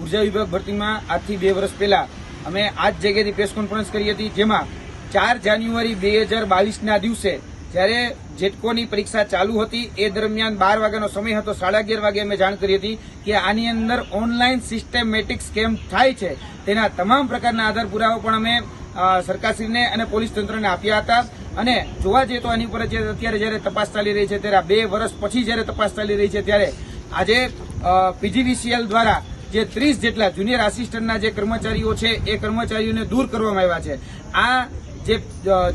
ઊર્જા વિભાગ ભરતીમાં આજથી બે વર્ષ પહેલા અમે આ જ જગ્યાએથી પ્રેસ કોન્ફરન્સ કરી હતી, જેમાં ચાર જાન્યુઆરી બે હજાર બાવીસના દિવસે જ્યારે જેટકોની પરીક્ષા ચાલુ હતી, એ દરમિયાન બાર વાગ્યાનો સમય હતો, સાડા અગિયાર વાગે અમે જાણ કરી હતી કે આની અંદર ઓનલાઈન સિસ્ટેમેટિક સ્કેમ થાય છે. તેના તમામ પ્રકારના આધાર પુરાવા પણ અમે સરકારશ્રીને અને પોલીસ તંત્રને આપ્યા હતા. અને જોવા જઈએ તો આની ઉપર અત્યારે જ્યારે તપાસ ચાલી રહી છે, ત્યારે બે વર્ષ પછી જ્યારે તપાસ ચાલી રહી છે, ત્યારે આજે પીજીવીસીએલ દ્વારા જે ત્રીસ જેટલા જુનિયર આસિસ્ટન્ટના જે કર્મચારીઓ છે, એ કર્મચારીઓને દૂર કરવામાં આવ્યા છે. આ જે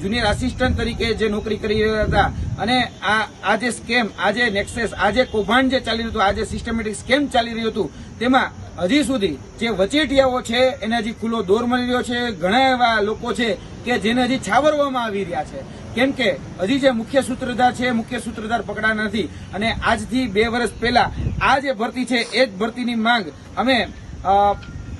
જુનિયર આસિસ્ટન્ટ તરીકે જે નોકરી કરી રહ્યા હતા અને આ આ જે સ્કેમ આ જે નેક્સેસ આ જે કૌભાંડ જે ચાલી રહ્યું હતું, આ જે સિસ્ટમેટિક સ્કેમ ચાલી રહ્યું હતું, તેમાં હજી સુધી જે વચેટિયાઓ છે, એને હજી ખુલ્લો દોર મળી રહ્યો છે. ઘણા એવા લોકો છે કે જેને હજી છાવરવામાં આવી રહ્યા છે. કેમ કે હજી જે મુખ્ય સૂત્રધાર છે મુખ્ય સૂત્રધાર પકડાના નથી. અને આજથી બે વર્ષ પહેલા આ જે ભરતી છે, એ જ ભરતીની માંગ અમે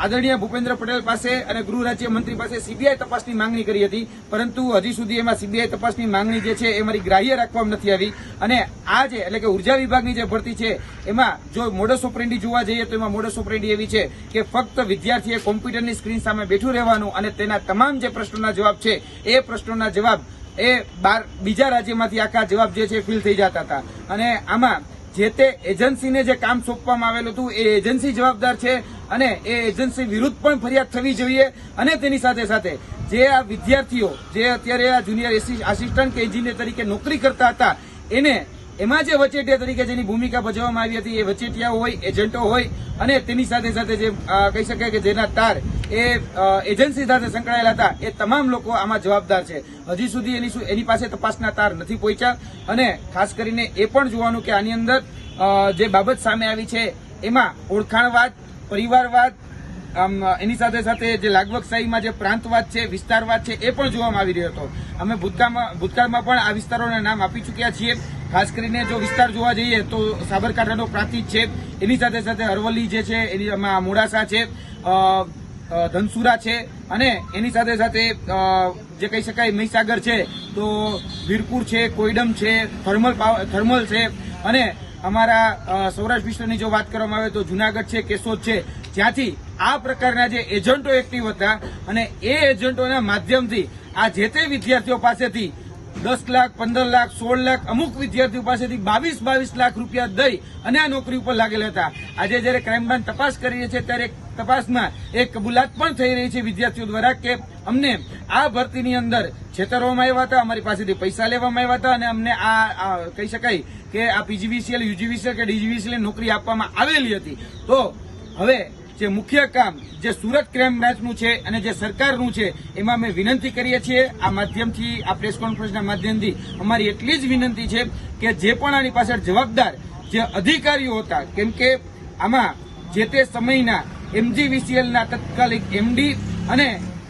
આદરણીય ભૂપેન્દ્ર પટેલ પાસે અને ગૃહ રાજ્ય મંત્રી પાસે સીબીઆઈ તપાસની માંગણી કરી હતી. પરંતુ હજી સુધી એમાં સીબીઆઈ તપાસની માંગણી જે છે, એ મારી ગ્રાહ્ય રાખવામાં નથી આવી. અને આ જે, એટલે કે ઊર્જા વિભાગની જે ભરતી છે, એમાં જો મોડસ ઓપરેન્ડી જોવા જઈએ તો એમાં મોડસ ઓપરેન્ડી એવી છે કે ફક્ત વિદ્યાર્થીએ કોમ્પ્યુટરની સ્ક્રીન સામે બેઠું રહેવાનું અને તેના તમામ જે પ્રશ્નોના જવાબ છે, એ પ્રશ્નોના જવાબ એ બાર બીજા રાજ્યમાંથી આખા જવાબ જે છે ફિલ થઈ જતા હતા. અને આમાં જે તે એજન્સીને જે કામ સોંપવામાં આવેલું હતું, એ એજન્સી જવાબદાર છે અને એ એજન્સી વિરુદ્ધ પણ ફરિયાદ થવી જોઈએ અને તેની સાથે સાથે જે આ વિદ્યાર્થીઓ, જે અત્યારે આ જુનિયર આસિસ્ટન્ટ કે એન્જિનિયર તરીકે નોકરી કરતા હતા, એને એમાં જે વચેટિયા તરીકે જેની ભૂમિકા ભજવવામાં આવી હતી, એ વચેટિયા હોય, એજન્ટો હોય અને તેની સાથે સાથે જે કહી શકાય કે જેના તાર એ એજન્સી સાથે સંકળાયેલા હતા. એ તમામ લોકો આમાં જવાબદાર છે. હજી સુધી એની એની પાસે તપાસના તાર નથી પહોંચ્યા. અને ખાસ કરીને એ પણ જોવાનું કે આની અંદર જે બાબત સામે આવી છે, એમાં ઓળખાણવાદ, પરિવારવાદ, આમ, એની સાથે સાથે જે લાગવકશાહીમાં જે પ્રાંતવાદ છે, વિસ્તારવાદ છે, એ પણ જોવામાં આવી રહ્યો હતો. અમે ભૂતકાળમાં ભૂતકાળમાં પણ આ વિસ્તારોના નામ આપી ચૂક્યા છીએ. ખાસ કરીને જો વિસ્તાર જોવા જઈએ તો સાબરકાંઠાનો પ્રાંતિજ છે. એની સાથે સાથે અરવલ્લી જે છે, એની મોડાસા છે. ધનસુરા છે અને એની સાથે સાથે જે કહી શકાય મહીસાગર છે, તો વીરપુર છે, કોઈડમ છે, થર્મલ થર્મલ છે અને અમારા સૌરાષ્ટ્ર વિશ્વની જો વાત કરવામાં આવે તો જુનાગઢ છે, કેશોદ છે. જ્યાંથી આ પ્રકારના જે એજન્ટો એક્ટિવ હતા અને એ એજન્ટોના માધ્યમથી આ જે તે વિદ્યાર્થીઓ પાસેથી દસ લાખ, પંદર લાખ, સોળ લાખ, અમુક વિદ્યાર્થીઓ પાસેથી બાવીસ બાવીસ લાખ રૂપિયા દઈ અને આ નોકરી ઉપર લાગેલા હતા. આજે જયારે ક્રાઇમ બ્રાન્ચ તપાસ કરી રહી છે, ત્યારે તપાસમાં એક કબૂલાત પણ થઈ રહી છે વિદ્યાર્થીઓ દ્વારા કે અમને આ ભરતીની અંદર છેતરવામાં આવ્યા હતા, અમારી પાસેથી પૈસા લેવામાં આવ્યા હતા અને અમને આ આ કહી શકાય કે આ પીજીવીસીએલ, યુજીવીસીએલ કે ડીજીવીસીએલ નોકરી આપવામાં આવેલી હતી. તો હવે જે મુખ્ય કામ, જે સુરત ક્રાઇમ બ્રાન્ચનું છે અને જે સરકારનું છે, એમાં અમે વિનંતી કરીએ છીએ, આ માધ્યમથી, આ પ્રેસ કોન્ફરન્સના માધ્યમથી અમારી એટલી જ વિનંતી છે કે જે પણ આની પાછળ જવાબદાર જે અધિકારીઓ હતા, કેમ કે આમાં જે તે સમયના એમજીવીસીએલના તત્કાલિક એમડી અને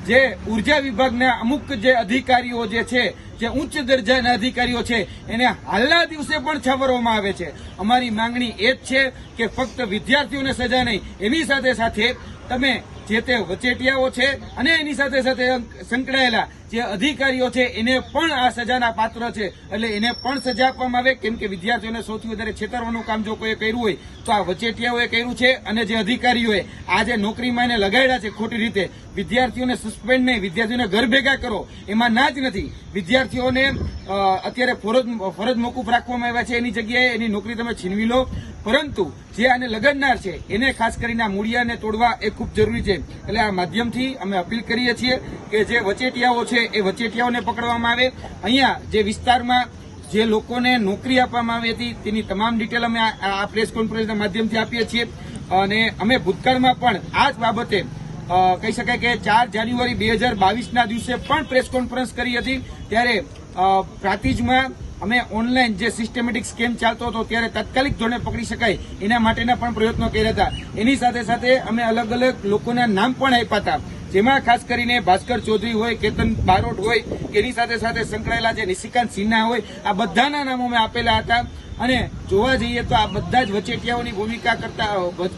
જે ઊર્જા વિભાગના અમુક જે અધિકારીઓ જે છે, જે ઉચ્ચ દરજાના અધિકારીઓ છે, એને હાલના દિવસે પણ છાવરવામાં આવે છે. અમારી માંગણી એ જ છે કે ફક્ત વિદ્યાર્થીઓને સજા નહીં, એની સાથે સાથે તમે જે તે વચેટિયાઓ છે અને એની સાથે સાથે સંકળાયેલા જે અધિકારીઓ છે, એને પણ આ સજાના પાત્ર છે. એટલે એને પણ સજા આપવામાં આવે. કેમ કે વિદ્યાર્થીઓને સૌથી વધારે છેતરવાનું કામ જો કોઈએ કર્યું હોય, તો આ વચેટિયાઓએ કર્યું છે અને જે અધિકારીઓએ આ જે નોકરીમાં એને લગાડ્યા છે ખોટી રીતે, વિદ્યાર્થીઓને સસ્પેન્ડ નહીં, વિદ્યાર્થીઓને ઘર ભેગા કરો, એમાં ના જ નથી. વિદ્યાર્થીઓને અત્યારે ફરજ ફરજ મોકૂફ રાખવામાં આવ્યા છે એની જગ્યાએ, એની નોકરી તમે છીનવી લો. પરંતુ જે આને લગનનાર છે, એને ખાસ કરીને આ મૂળિયાને તોડવા એ ખૂબ જરૂરી છે. એટલે આ માધ્યમથી અમે અપીલ કરીએ છીએ કે જે વચેટિયાઓ છે, એ વચેટિયાઓને પકડવામાં આવે. અહીંયા જે વિસ્તારમાં જે લોકોને નોકરી આપવામાં આવી હતી, તેની તમામ ડિટેલ અમે આ- પ્રેસ કોન્ફરન્સના માધ્યમથી આપીએ છીએ. અને અમે ભૂતકાળમાં પણ આ જ બાબતે કહી શકાય કે ચાર જાન્યુઆરી બે હજાર બાવીસના દિવસે પણ પ્રેસ કોન્ફરન્સ કરી હતી. ત્યારે પ્રાતિજમાં અમે ઓનલાઈન જે સિસ્ટમેટિક સ્કેમ ચાલતો હતો ત્યારે તાત્કાલિક ધોરણે પકડી શકાય એના માટેના પણ પ્રયત્નો કર્યા હતા. એની સાથે સાથે અમે અલગ અલગ લોકોના નામ પણ આપ્યા હતા. જેમાં ખાસ કરીને ભાસ્કર ચૌધરી હોય, કેતન બારોટ હોય એની સાથે સાથે સંકળાયેલા જે નિશિકાંત સિન્હા હોય, આ બધાના નામો અમે આપેલા હતા. અને જોવા જઈએ તો આ બધા જ વચેટિયાઓની ભૂમિકા કરતા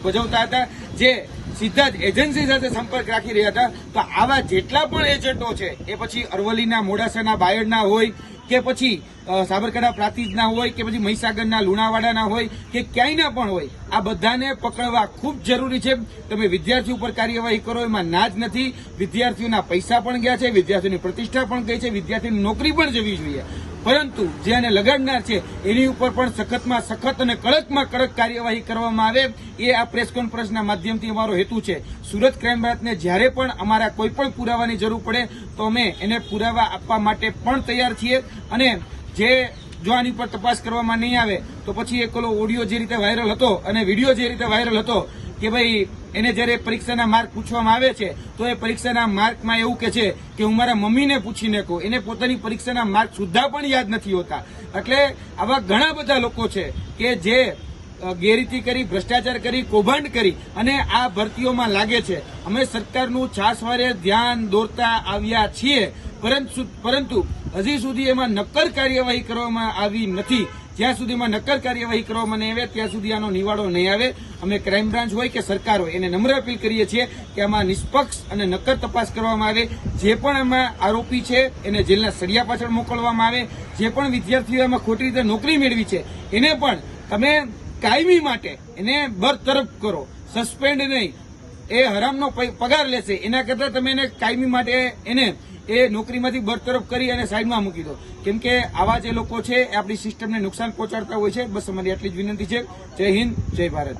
ભજવતા હતા. જે સીધા જ એજન્સી સાથે સંપર્ક રાખી રહ્યા હતા. તો આવા જેટલા પણ એજન્ટો છે, એ પછી અરવલ્લીના મોડાસાના બાયડના હોય કે પછી સાબરકાંઠા પ્રાંતિજના હોય કે પછી મહીસાગરના લુણાવાડાના હોય કે ક્યાંયના પણ હોય, આ બધાને પકડવા ખૂબ જરૂરી છે. તમે વિદ્યાર્થી ઉપર કાર્યવાહી કરો, એમાં ના જ નથી. વિદ્યાર્થીઓના પૈસા પણ ગયા છે, વિદ્યાર્થીઓની પ્રતિષ્ઠા પણ ગઈ છે વિદ્યાર્થીની નોકરી પણ જવી જોઈએ. પરંતુ જે આને લગાડનાર છે, એની ઉપર પણ સખતમાં સખત અને કડકમાં કડક કાર્યવાહી કરવામાં આવે, એ આ પ્રેસ કોન્ફરન્સના માધ્યમથી અમારો હેતુ છે. સુરત ક્રાઇમ બ્રાન્ચને જ્યારે પણ અમારા કોઈ પણ પુરાવાની જરૂર પડે, તો અમે એને પુરાવા આપવા માટે પણ તૈયાર છીએ અને જે જો આની પર તપાસ કરવામાં નહીં આવે, તો પછી એક ઓડિયો જે રીતે વાયરલ હતો અને વીડિયો જે રીતે વાયરલ હતો કે ભાઈ, એને જ્યારે પરીક્ષાના માર્ક પૂછવામાં આવે છે, તો એ પરીક્ષાના માર્કમાં એવું કે છે કે હું મારા મમ્મીને પૂછીને કહું. એને પોતાની પરીક્ષાના માર્ક સુદ્ધા પણ યાદ નથી હોતા. એટલે આવા ઘણા બધા લોકો છે કે જે ગેરરીતિ કરી, ભ્રષ્ટાચાર કરી, કૌભાંડ કરી અને આ ભરતીઓમાં લાગે છે. અમે સરકારનું છાસવારે ધ્યાન દોરતા આવ્યા છીએ, પરંતુ પરંતુ હજી સુધી એમાં નક્કર કાર્યવાહી કરવામાં આવી નથી. જ્યાં સુધીમાં નક્કર કાર્યવાહી કરવામાં નહીં આવે, ત્યાં સુધી આનો નિવાડો નહીં આવે. અમે ક્રાઇમ બ્રાન્ચ હોય કે સરકાર હોય, એને નમ્ર અપીલ કરીએ છીએ કે આમાં નિષ્પક્ષ અને નક્કર તપાસ કરવામાં આવે. જે પણ એમાં આરોપી છે, એને જેલના સળિયા પાછળ મોકલવામાં આવે. જે પણ વિદ્યાર્થીઓ એમાં ખોટી રીતે નોકરી મેળવી છે, એને પણ તમે કાયમી માટે એને બરતરફ કરો. સસ્પેન્ડ નહીં. એ હરામનો પગાર લેશે. એના કરતા તમે એને કાયમી માટે એને એ નોકરીમાંથી બરતરફ કરી અને સાઈડમાં મૂકી દો. કેમ કે આવા જે લોકો છે એ આપણી સિસ્ટમને નુકસાન પહોંચાડતા હોય છે. બસ અમારી આટલી જ વિનંતી છે. જય હિન્દ, જય ભારત.